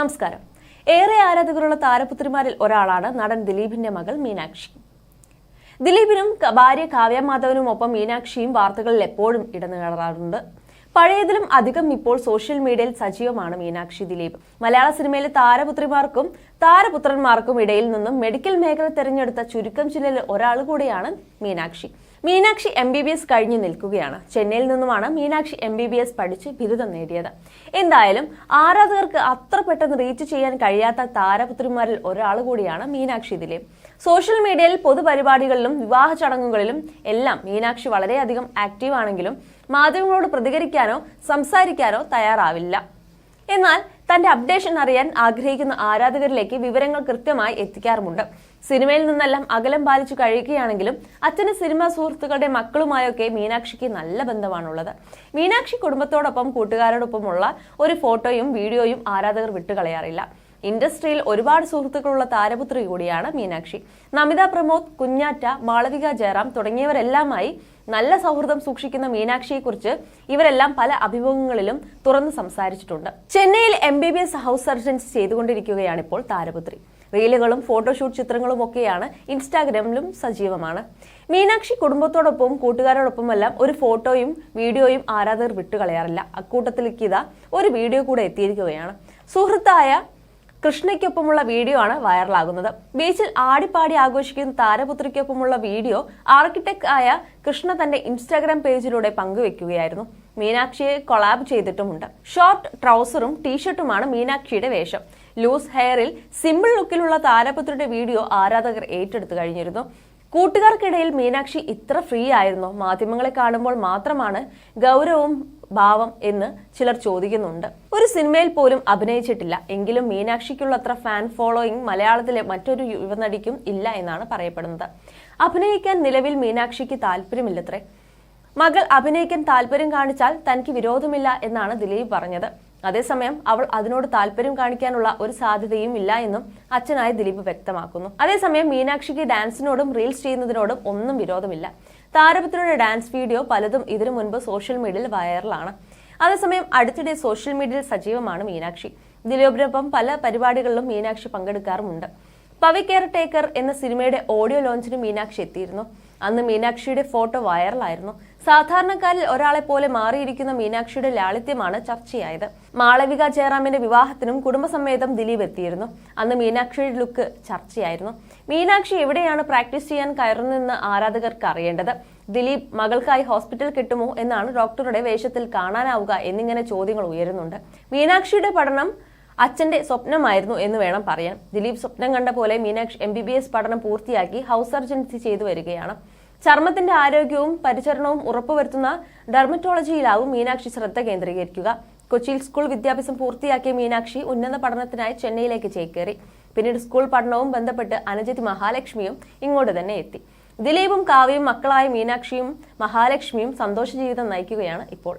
നമസ്കാരം. ഏറെ ആരാധകരുള്ള താരപുത്രിമാരിൽ ഒരാളാണ് നടൻ ദിലീപിന്റെ മകൾ മീനാക്ഷി. ദിലീപിനും ഭാര്യ കാവ്യ മാധവനും ഒപ്പം മീനാക്ഷിയും വാർത്തകളിൽ എപ്പോഴും ഇടനേടാറുണ്ട് പഴയതിലും അധികം ഇപ്പോൾ സോഷ്യൽ മീഡിയയിൽ സജീവമാണ് മീനാക്ഷി ദിലീപ്. മലയാള സിനിമയിലെ താരപുത്രിമാർക്കും താരപുത്രന്മാർക്കും ഇടയിൽ നിന്നും മെഡിക്കൽ മേഖല തെരഞ്ഞെടുത്ത ചുരുക്കം ചിലരിൽ ഒരാൾ കൂടിയാണ് Meenakshi. Meenakshi M B B S കഴിഞ്ഞു നിൽക്കുകയാണ്. ചെന്നൈയിൽ നിന്നുമാണ് Meenakshi M B B S പഠിച്ച് ബിരുദം നേടിയത്. എന്തായാലും ആരാധകർക്ക് അത്ര പെട്ടെന്ന് റീച്ച് ചെയ്യാൻ കഴിയാത്ത താരപുത്രിമാരിൽ ഒരാൾ കൂടിയാണ് മീനാക്ഷി ഇതിലെ. സോഷ്യൽ മീഡിയയിൽ പൊതുപരിപാടികളിലും വിവാഹ ചടങ്ങുകളിലും എല്ലാം മീനാക്ഷി വളരെയധികം ആക്റ്റീവ് ആണെങ്കിലും മാധ്യമങ്ങളോട് പ്രതികരിക്കാനോ സംസാരിക്കാനോ തയ്യാറാവില്ല. എന്നാൽ തന്റെ അപ്ഡേഷൻ അറിയാൻ ആഗ്രഹിക്കുന്ന ആരാധകരിലേക്ക് വിവരങ്ങൾ കൃത്യമായി എത്തിക്കാറുമുണ്ട്. സിനിമയിൽ നിന്നെല്ലാം അകലം പാലിച്ചു കഴിയുകയാണെങ്കിലും അച്ഛന് സിനിമാ സുഹൃത്തുക്കളുടെ മക്കളുമായൊക്കെ മീനാക്ഷിക്ക് നല്ല ബന്ധമാണുള്ളത്. മീനാക്ഷി കുടുംബത്തോടൊപ്പം കൂട്ടുകാരോടൊപ്പമുള്ള ഒരു ഫോട്ടോയും വീഡിയോയും ആരാധകർ വിട്ടുകളയാറില്ല. ഇൻഡസ്ട്രിയിൽ ഒരുപാട് സുഹൃത്തുക്കളുള്ള താരപുത്രി കൂടിയാണ് മീനാക്ഷി. നമിത പ്രമോദ് കുഞ്ഞാറ്റ മാളവിക ജയറാം തുടങ്ങിയവരെല്ലാമായി നല്ല സൗഹൃദം സൂക്ഷിക്കുന്ന മീനാക്ഷിയെക്കുറിച്ച് ഇവരെല്ലാം പല അഭിമുഖങ്ങളിലും തുറന്ന് സംസാരിച്ചിട്ടുണ്ട്. ചെന്നൈയിൽ M B B S house surgency ചെയ്തുകൊണ്ടിരിക്കുകയാണ് ഇപ്പോൾ താരപുത്രി. റീലുകളും ഫോട്ടോഷൂട്ട് ചിത്രങ്ങളും ഒക്കെയാണ് ഇൻസ്റ്റാഗ്രാമിലും സജീവമാണ്. മീനാക്ഷി കുടുംബത്തോടൊപ്പം കൂട്ടുകാരോടൊപ്പമെല്ലാം ഒരു ഫോട്ടോയും വീഡിയോയും ആരാധകർ വിട്ടുകളയാറില്ല. അക്കൂട്ടത്തിലേക്ക് ഇതാ ഒരു വീഡിയോ കൂടെ എത്തിയിരിക്കുകയാണ്. സുഹൃത്തായ കൃഷ്ണയ്ക്കൊപ്പമുള്ള വീഡിയോ ആണ് വൈറലാകുന്നത്. ബീച്ചിൽ ആടിപ്പാടി ആഘോഷിക്കുന്ന താരപുത്രിക്കൊപ്പമുള്ള വീഡിയോ ആർക്കിടെക്ട് ആയ കൃഷ്ണ തന്റെ ഇൻസ്റ്റാഗ്രാം പേജിലൂടെ പങ്കുവെക്കുകയായിരുന്നു. മീനാക്ഷിയെ കൊളാബ് ചെയ്തിട്ടുമുണ്ട്. ഷോർട്ട് ട്രൗസറും ടീഷർട്ടുമാണ് മീനാക്ഷിയുടെ വേഷം. ലൂസ് ഹെയറിൽ സിമ്പിൾ ലുക്കിലുള്ള താരപുത്രിയുടെ വീഡിയോ ആരാധകർ ഏറ്റെടുത്തു കഴിഞ്ഞിരുന്നു. കൂട്ടുകാർക്കിടയിൽ മീനാക്ഷി ഇത്ര ഫ്രീ ആയിരുന്നോ. മാധ്യമങ്ങളെ കാണുമ്പോൾ മാത്രമാണ് ഗൗരവവും ഭാവം എന്ന് ചിലർ ചോദിക്കുന്നുണ്ട്. ഒരു സിനിമയിൽ പോലും അഭിനയിച്ചിട്ടില്ല. എങ്കിലും മീനാക്ഷിക്കുള്ളത്ര ഫാൻ ഫോളോയിങ് മലയാളത്തിലെ മറ്റൊരു യുവനടിക്കും ഇല്ല എന്നാണ് പറയപ്പെടുന്നത്. അഭിനയിക്കാൻ നിലവിൽ മീനാക്ഷിക്ക് താല്പര്യമില്ലത്രേ. മകൾ അഭിനയിക്കാൻ താല്പര്യം കാണിച്ചാൽ തനിക്ക് വിരോധമില്ല എന്നാണ് ദിലീപ് പറഞ്ഞത്. അതേസമയം അവൾ അതിനോട് താല്പര്യം കാണിക്കാനുള്ള ഒരു സാധ്യതയും ഇല്ല എന്നും അച്ഛനായ ദിലീപ് വ്യക്തമാക്കുന്നു. അതേസമയം മീനാക്ഷിക്ക് ഡാൻസിനോടും റീൽസ് ചെയ്യുന്നതിനോടും ഒന്നും വിരോധമില്ല. താരപുത്രിയുടെ ഡാൻസ് വീഡിയോ പലതും ഇതിനു മുൻപ് സോഷ്യൽ മീഡിയയിൽ വൈറലാണ്. അതേസമയം അടുത്തിടെ സോഷ്യൽ മീഡിയയിൽ സജീവമാണ് മീനാക്ഷി. ദിലീപിനൊപ്പം പല പരിപാടികളിലും മീനാക്ഷി പങ്കെടുക്കാറുമുണ്ട്. പവി കെയർ ടേക്കർ എന്ന സിനിമയുടെ ഓഡിയോ ലോഞ്ചിന് മീനാക്ഷി എത്തിയിരുന്നു. അന്ന് മീനാക്ഷിയുടെ ഫോട്ടോ വൈറലായിരുന്നു. സാധാരണക്കാരിൽ ഒരാളെ പോലെ മാറിയിരിക്കുന്ന മീനാക്ഷിയുടെ ലാളിത്യമാണ് ചർച്ചയായത്. മാളവിക ജയറാമിന്റെ വിവാഹത്തിനും കുടുംബസമേതം ദിലീപ് എത്തിയിരുന്നു. അന്ന് മീനാക്ഷിയുടെ ലുക്ക് ചർച്ചയായിരുന്നു. മീനാക്ഷി എവിടെയാണ് പ്രാക്ടീസ് ചെയ്യാൻ കയറുന്നതെന്ന് ആരാധകർക്ക് അറിയേണ്ടത്? ദിലീപ് മകൾക്കായി ഹോസ്പിറ്റൽ കിട്ടുമോ എന്നാണ് ഡോക്ടറുടെ വേഷത്തിൽ കാണാനാവുക എന്നിങ്ങനെ ചോദ്യങ്ങൾ ഉയരുന്നുണ്ട്. മീനാക്ഷിയുടെ പഠനം അച്ഛന്റെ സ്വപ്നമായിരുന്നു എന്ന് വേണം പറയാൻ. ദിലീപ് സ്വപ്നം കണ്ട പോലെ Meenakshi M B B S പഠനം പൂർത്തിയാക്കി ഹൗസ് സർജൻസി ചെയ്തു വരികയാണ്. ചർമ്മത്തിന്റെ ആരോഗ്യവും പരിചരണവും ഉറപ്പുവരുത്തുന്ന ഡെർമറ്റോളജിയിലാവും മീനാക്ഷി ശ്രദ്ധ കേന്ദ്രീകരിക്കുക. കൊച്ചിയിൽ സ്കൂൾ വിദ്യാഭ്യാസം പൂർത്തിയാക്കിയ മീനാക്ഷി ഉന്നത പഠനത്തിനായി ചെന്നൈയിലേക്ക് ചേക്കേറി. പിന്നീട് സ്കൂൾ പഠനവും ബന്ധപ്പെട്ട് അനുജതി മഹാലക്ഷ്മിയും ഇങ്ങോട്ട് തന്നെ എത്തി. ദിലീപും കാവ്യയും മക്കളായ മീനാക്ഷിയും മഹാലക്ഷ്മിയും സന്തോഷ ജീവിതം നയിക്കുകയാണ് ഇപ്പോൾ.